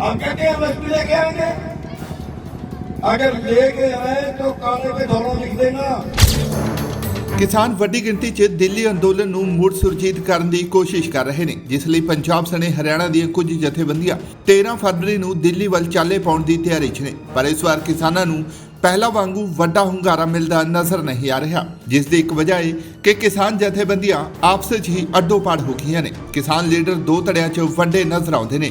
हम कहते हैं एमएसपी लेके आएंगे अगर लेके आए तो काले पे धोना लिख देना ਕਿਸਾਨ ਵੱਡੀ ਗਿਣਤੀ 'ਚ ਦਿੱਲੀ ਅੰਦੋਲਨ ਨੂੰ ਮੁੜ ਸੁਰਜੀਤ ਕਰਨ ਦੀ ਕੋਸ਼ਿਸ਼ ਕਰ ਰਹੇ ਨੇ ਜਿਸ ਲਈ ਪੰਜਾਬ ਸਣੇ ਹਰਿਆਣਾ ਦੀਆਂ ਕੁਝ ਜਥੇਬੰਦੀਆਂ 13 ਫਰਵਰੀ ਨੂੰ ਦਿੱਲੀ ਵੱਲ ਚਾਲੇ ਪਾਉਣ ਦੀ ਤਿਆਰੀ 'ਚ ਨੇ ਪਰ ਇਸ ਵਾਰ ਕਿਸਾਨਾਂ ਨੂੰ ਪਹਿਲਾਂ ਵਾਂਗੂ ਵੱਡਾ ਹੁੰਗਾਰਾ ਮਿਲਦਾ ਨਜ਼ਰ ਨਹੀਂ ਆ ਰਿਹਾ ਜਿਸ ਦੀ ਇੱਕ ਵਜ੍ਹਾ ਹੈ ਕਿ ਕਿਸਾਨ ਜਥੇਬੰਦੀਆਂ ਆਪਸ 'ਚ ਹੀ ਅੱਡੋ ਪਾੜ ਹੋ ਗਈਆਂ ਨੇ ਕਿਸਾਨ ਲੀਡਰ ਦੋ ਧੜਿਆਂ 'ਚ ਵੰਡੇ ਨਜ਼ਰ ਆਉਂਦੇ ਨੇ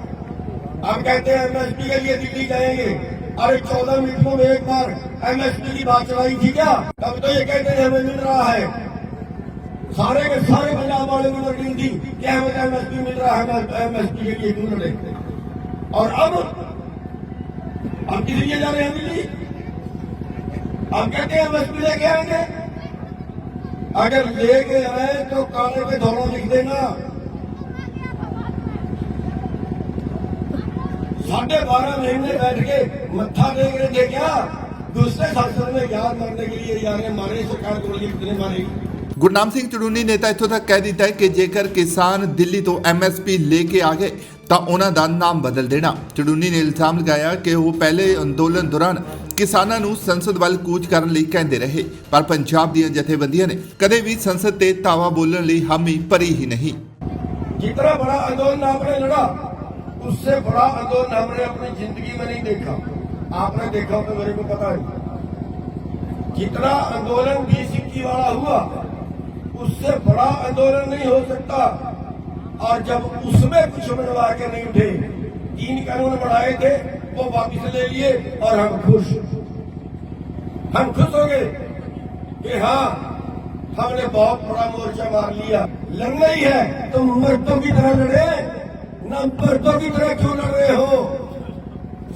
ہم کہتے ہیں ایم ایس پی کے لیے دلی جائیں گے۔ ارے چودہ میٹروں میں ایک بار ایم ایس پی کی بات چلائی تھی کیا تب تو یہ کہتے ہیں ہمیں مل رہا ہے۔ سارے کے سارے پنجاب والے کو لڑکی تھی کہ ہمیں ایم ایس پی مل رہا ہے ایم ایس پی کے لیے کیوں لڑیں اور اب ہم کسی لیے جا رہے ہیں دلی؟ ہم کہتے ہیں ایم ایس پی لے کے آئیں گے۔ اگر لے کے آئے تو کانے پہ دھوڑوں لکھ دینا۔ 12:30 महीने बैठ के मत्था टेकने के क्या दूसरे शासन में याद मारने के लिए यार मारे सरकार को कितने मारेगी गुरनाम सिंह चडूनी ने ਤਾਂ ਇੱਥੋਂ ਤੱਕ ਕਹਿ ਦਿੱਤਾ ਹੈ ਕਿ ਜੇਕਰ ਕਿਸਾਨ ਦਿੱਲੀ ਤੋਂ ਐਮਐਸਪੀ ਲੈ ਕੇ ਆ ਗਏ ਤਾਂ ਉਹਨਾਂ ਦਾ ਨਾਮ ਬਦਲ ਦੇਣਾ। ਚਡੂਨੀ ਨੇ ਇਲਜ਼ਾਮ ਲਗਾਇਆ ਕਿ ਉਹ ਪਹਿਲੇ ਅੰਦੋਲਨ ਦੌਰਾਨ ਕਿਸਾਨਾਂ ਨੂੰ ਸੰਸਦ ਵੱਲ ਕੂਚ ਕਰਨ ਲਈ ਕਹਿੰਦੇ ਰਹੇ। ਪਰ ਪੰਜਾਬ ਦੀਆਂ ਜਥੇਬੰਦੀਆਂ ਨੇ ਕਦੇ ਵੀ ਸੰਸਦ ਤੇ ਤਾਵਾ ਬੋਲਣ ਲਈ ਹਾਮੀ ਭਰੀ ਹੀ ਨਹੀਂ। ਜਿਤਨਾ ਬੜਾ ਅੰਦੋਲਨ ਆਪਣੇ ਲੜਾ اس سے بڑا اندوز ہم نے اپنی زندگی میں نہیں دیکھا۔ آپ نے دیکھا تو میرے کو پتا ہے۔ جتنا آندولن بی سکی والا ہوا، اس سے بڑا اندولن نہیں ہو سکتا۔ اور جب اس میں کچھ منوا کے نہیں اٹھے، تین قانون بڑھائے تھے، وہ واپس لے لیے اور ہم خوش۔ ہم خوش ہو گئے کہ ہاں ہم نے بہت بڑا مورچہ مار لیا۔ لڑنا رہی ہے تو مردوں کی طرح لڑے۔ نہ پرتوں کی طرح کیوں لڑ رہے ہو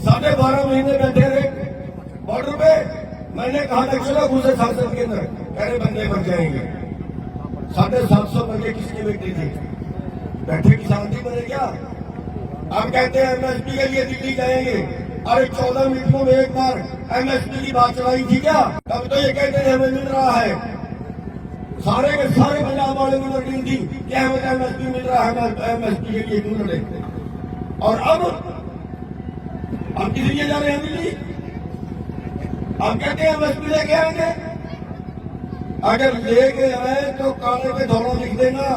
ساڑھے بارہ مہینے بیٹھے رہے بارڈر پہ میں نے کہا چلو گزرے سات سال کے اندر کہہ بندے بن جائیں گے ساڑھے سات سو بندے کس کی بیٹی تھی بیٹھے کی شانتی بنے کیا ہم کہتے ہیں ایم ایس پی کے لیے دلی جائیں گے ارے چودہ منٹوں میں ایک بار ایم ایس پی کی بات چلائی تھی کیا اب تو یہ کہتے ہیں ہمیں مل رہا ہے سارے کے سارے پنجاب والوں کو تقریر تھی کہ احمد ایم ایس پی مل رہا ہے ایم ایس پی کے لیے کیوں لڑے اور اب اب کس لیے جا رہے ہیں جی اب کہتے ہیں ایم ایس پی لے کے آئیں گے۔ اگر لے کے آئے تو کالے پہ دھوڑوں لکھ دینا۔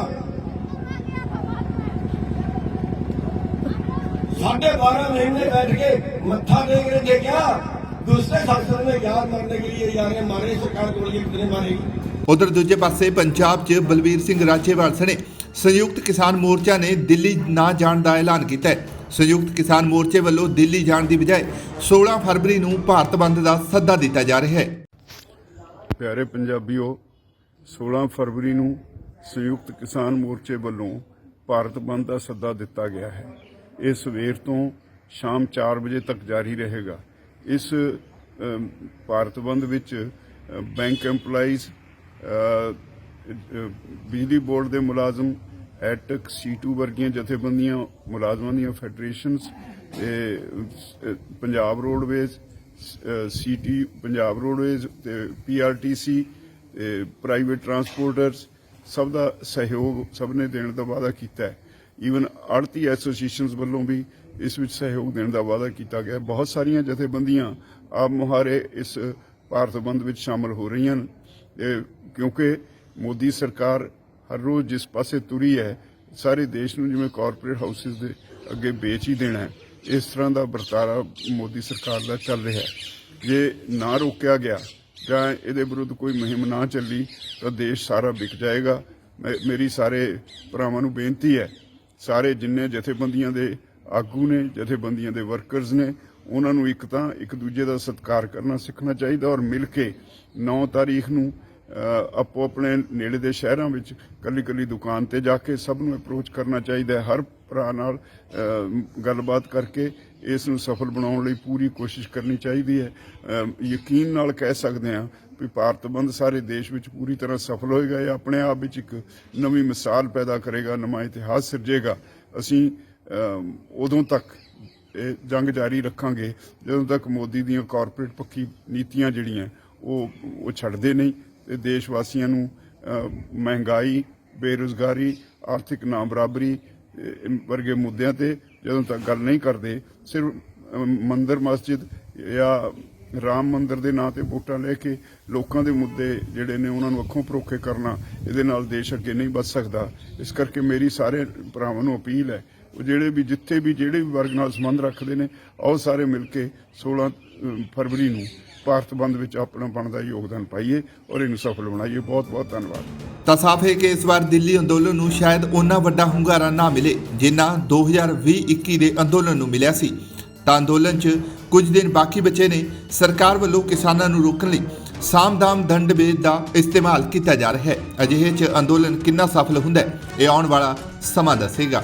ساڑھے بارہ مہینے بیٹھ کے متھا ٹیک رہے تھے کیا दूसरे शासन में याद मारने के लिए यार मारे सरकार गोली कितने मारेगी ਉਧਰ ਦੂਜੇ ਪਾਸੇ ਪੰਜਾਬ 'ਚ ਬਲਵੀਰ ਸਿੰਘ ਰਾਜੇਵਾਲ ਸਣੇ ਸੰਯੁਕਤ ਕਿਸਾਨ ਮੋਰਚਾ ਨੇ ਦਿੱਲੀ ਨਾ ਜਾਣ ਦਾ ਐਲਾਨ ਕੀਤਾ ਹੈ ਸੰਯੁਕਤ ਕਿਸਾਨ ਮੋਰਚੇ ਵੱਲੋਂ ਦਿੱਲੀ ਜਾਣ ਦੀ ਬਜਾਏ 16 ਫਰਵਰੀ ਨੂੰ ਭਾਰਤ ਬੰਦ ਦਾ ਸੱਦਾ ਦਿੱਤਾ ਜਾ ਰਿਹਾ ਹੈ ਪਿਆਰੇ ਪੰਜਾਬੀਓ 16 ਫਰਵਰੀ ਨੂੰ ਸੰਯੁਕਤ ਕਿਸਾਨ ਮੋਰਚੇ ਵੱਲੋਂ ਭਾਰਤ ਬੰਦ ਦਾ ਸੱਦਾ ਦਿੱਤਾ ਗਿਆ ਹੈ ਇਹ ਸਵੇਰ ਤੋਂ ਸ਼ਾਮ 4 ਵਜੇ ਤੱਕ ਜਾਰੀ ਰਹੇਗਾ ਇਸ ਅਮ, ਭਾਰਤ ਬੰਦ ਵਿੱਚ ਬੈਂਕ EMPLOYEES ਬਿਜਲੀ ਬੋਰਡ ਦੇ ਮੁਲਾਜ਼ਮ ਐਟਕ C2 ਵਰਗੀਆਂ ਜਥੇਬੰਦੀਆਂ ਮੁਲਾਜ਼ਮਾਂ ਦੀਆਂ ਫੈਡਰੇਸ਼ਨਸ ਤੇ ਪੰਜਾਬ ਰੋਡਵੇਜ਼ ਸੀਟੀ ਪੰਜਾਬ ਰੋਡਵੇਜ਼ ਤੇ ਪੀਆਰਟੀਸੀ ਤੇ ਪ੍ਰਾਈਵੇਟ ਟਰਾਂਸਪੋਰਟਰਸ ਸਭ ਦਾ ਸਹਿਯੋਗ ਸਭ ਨੇ ਦੇਣ ਦਾ ਵਾਅਦਾ ਕੀਤਾ ਹੈ। ਈਵਨ ਆੜਤੀ ਐਸੋਸੀਏਸ਼ਨਸ ਵੱਲੋਂ ਵੀ ਇਸ ਵਿੱਚ ਸਹਿਯੋਗ ਦੇਣ ਦਾ ਵਾਅਦਾ ਕੀਤਾ ਗਿਆ। ਬਹੁਤ ਸਾਰੀਆਂ ਜਥੇਬੰਦੀਆਂ ਆਪ ਮੁਹਾਰੇ ਇਸ ਭਾਰਤ ਬੰਦ ਵਿੱਚ ਸ਼ਾਮਲ ਹੋ ਰਹੀਆਂ ਹਨ। ਤੇ ਕਿਉਂਕਿ ਮੋਦੀ ਸਰਕਾਰ ਹਰ ਰੋਜ਼ ਜਿਸ ਪਾਸੇ ਤੁਰੀ ਹੈ, ਸਾਰੇ ਦੇਸ਼ ਨੂੰ ਜਿਵੇਂ ਕਾਰਪੋਰੇਟ ਹਾਊਸਿਸ ਦੇ ਅੱਗੇ ਵੇਚ ਹੀ ਦੇਣਾ ਹੈ, ਇਸ ਤਰ੍ਹਾਂ ਦਾ ਵਰਤਾਰਾ ਮੋਦੀ ਸਰਕਾਰ ਦਾ ਚੱਲ ਰਿਹਾ ਹੈ। ਜੇ ਨਾ ਰੋਕਿਆ ਗਿਆ ਜਾਂ ਇਹਦੇ ਵਿਰੁੱਧ ਕੋਈ ਮੁਹਿੰਮ ਨਾ ਚੱਲੀ, ਤਾਂ ਦੇਸ਼ ਸਾਰਾ ਵਿਕ ਜਾਏਗਾ। ਮੈਂ- ਮੇਰੀ ਸਾਰੇ ਭਰਾਵਾਂ ਨੂੰ ਬੇਨਤੀ ਹੈ, ਸਾਰੇ ਜਿੰਨੇ ਜਥੇਬੰਦੀਆਂ ਦੇ ਆਗੂ ਨੇ, ਜਥੇਬੰਦੀਆਂ ਦੇ ਵਰਕਰਸ ਨੇ, ਉਹਨਾਂ ਨੂੰ ਇੱਕ ਤਾਂ ਇੱਕ ਦੂਜੇ ਦਾ ਸਤਿਕਾਰ ਕਰਨਾ ਸਿੱਖਣਾ ਚਾਹੀਦਾ ਔਰ ਮਿਲ ਕੇ 9 ਤਾਰੀਖ ਨੂੰ ਆਪੋ ਆਪਣੇ ਨੇੜੇ ਦੇ ਸ਼ਹਿਰਾਂ ਵਿੱਚ ਕੱਲੀ ਕੱਲੀ ਦੁਕਾਨ ਤੇ ਜਾ ਕੇ ਸਭ ਨੂੰ ਅਪਰੋਚ ਕਰਨਾ ਚਾਹੀਦਾ ਹੈ। ਹਰ ਭਰਾ ਨਾਲ ਗੱਲਬਾਤ ਕਰਕੇ ਇਸ ਨੂੰ ਸਫਲ ਬਣਾਉਣ ਲਈ ਪੂਰੀ ਕੋਸ਼ਿਸ਼ ਕਰਨੀ ਚਾਹੀਦੀ ਹੈ। ਯਕੀਨ ਨਾਲ ਕਹਿ ਸਕਦੇ ਹਾਂ ਵੀ ਭਾਰਤ ਬੰਦ ਸਾਰੇ ਦੇਸ਼ ਵਿੱਚ ਪੂਰੀ ਤਰ੍ਹਾਂ ਸਫਲ ਹੋਏਗਾ, ਇਹ ਆਪਣੇ ਆਪ ਵਿੱਚ ਇੱਕ ਨਵੀਂ ਮਿਸਾਲ ਪੈਦਾ ਕਰੇਗਾ, ਨਵਾਂ ਇਤਿਹਾਸ ਸਿਰਜੇਗਾ। ਅਸੀਂ ਉਦੋਂ ਤੱਕ ਇਹ ਜੰਗ ਜਾਰੀ ਰੱਖਾਂਗੇ। ਜਦੋਂ ਤੱਕ ਮੋਦੀ ਦੀਆਂ ਕਾਰਪੋਰੇਟ ਪੱਖੀ ਨੀਤੀਆਂ ਜਿਹੜੀਆਂ, ਉਹ ਉਹ ਛੱਡਦੇ ਨਹੀਂ, ਤੇ ਦੇਸ਼ ਵਾਸੀਆਂ ਨੂੰ ਮਹਿੰਗਾਈ, ਬੇਰੁਜ਼ਗਾਰੀ, ਆਰਥਿਕ ਨਾ ਬਰਾਬਰੀ ਵਰਗੇ ਮੁੱਦਿਆਂ ਤੇ ਜਦੋਂ ਤੱਕ ਗੱਲ ਨਹੀਂ ਕਰਦੇ, ਸਿਰਫ ਮੰਦਰ ਮਸਜਿਦ ਜਾਂ ਰਾਮ ਮੰਦਰ ਦੇ ਨਾਂ ਤੇ ਵੋਟਾਂ ਲੈ ਕੇ ਲੋਕਾਂ ਦੇ ਮੁੱਦੇ ਜਿਹੜੇ ਨੇ ਉਹਨਾਂ ਨੂੰ ਅੱਖੋਂ ਪਰੋਖੇ ਕਰਨਾ, ਇਹਦੇ ਨਾਲ ਦੇਸ਼ ਅੱਗੇ ਨਹੀਂ ਵੱਧ ਸਕਦਾ। ਇਸ ਕਰਕੇ ਮੇਰੀ ਸਾਰੇ ਭਰਾਵਾਂ ਨੂੰ ਅਪੀਲ ਹੈ ਉਹ ਜਿਹੜੇ ਵੀ ਜਿੱਥੇ ਵੀ ਜਿਹੜੇ ਵੀ ਵਰਗ ਨਾਲ ਸੰਬੰਧ ਰੱਖਦੇ ਨੇ, ਉਹ ਸਾਰੇ ਮਿਲ ਕੇ 16 ਫਰਵਰੀ ਨੂੰ ਭਾਰਤ ਬੰਦ ਵਿੱਚ ਆਪਣਾ ਬਣਦਾ ਯੋਗਦਾਨ ਪਾਈਏ ਔਰ ਇਹਨੂੰ ਸਫਲ ਬਣਾਈਏ। ਬਹੁਤ ਬਹੁਤ ਧੰਨਵਾਦ। ਤਾਂ ਸਾਫ਼ ਹੈ ਕਿ ਇਸ ਵਾਰ ਦਿੱਲੀ ਅੰਦੋਲਨ ਨੂੰ ਸ਼ਾਇਦ ਓਨਾ ਵੱਡਾ ਹੁੰਗਾਰਾ ਨਾ ਮਿਲੇ ਜਿੰਨਾ 2020-21 ਦੇ ਅੰਦੋਲਨ ਨੂੰ ਮਿਲਿਆ ਸੀ। ਤਾਂ ਅੰਦੋਲਨ 'ਚ ਕੁਝ ਦਿਨ ਬਾਕੀ ਬਚੇ ਨੇ। ਸਰਕਾਰ ਵੱਲੋਂ ਕਿਸਾਨਾਂ ਨੂੰ ਰੋਕਣ ਲਈ ਸਾਮਦਾਮ ਦੰਡ ਭੇਦ ਦਾ ਇਸਤੇਮਾਲ ਕੀਤਾ ਜਾ ਰਿਹਾ ਹੈ। ਅਜਿਹੇ 'ਚ ਅੰਦੋਲਨ ਕਿੰਨਾ ਸਫਲ ਹੁੰਦਾ ਹੈ, ਇਹ ਆਉਣ ਵਾਲਾ ਸਮਾਂ ਦੱਸੇਗਾ।